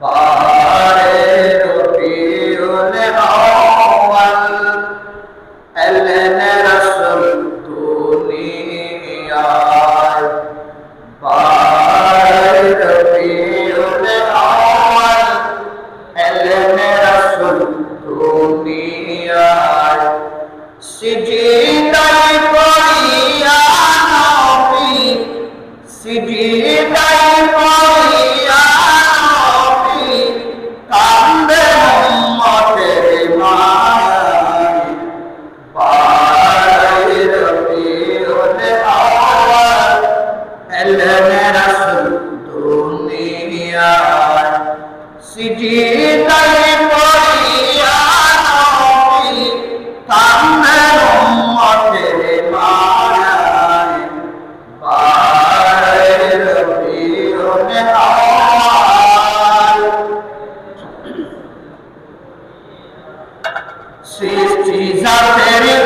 啊。নাই city নাই পড়িয়া নবী থামের উম্মতের সৃষ্টি জাতের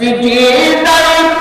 We did it.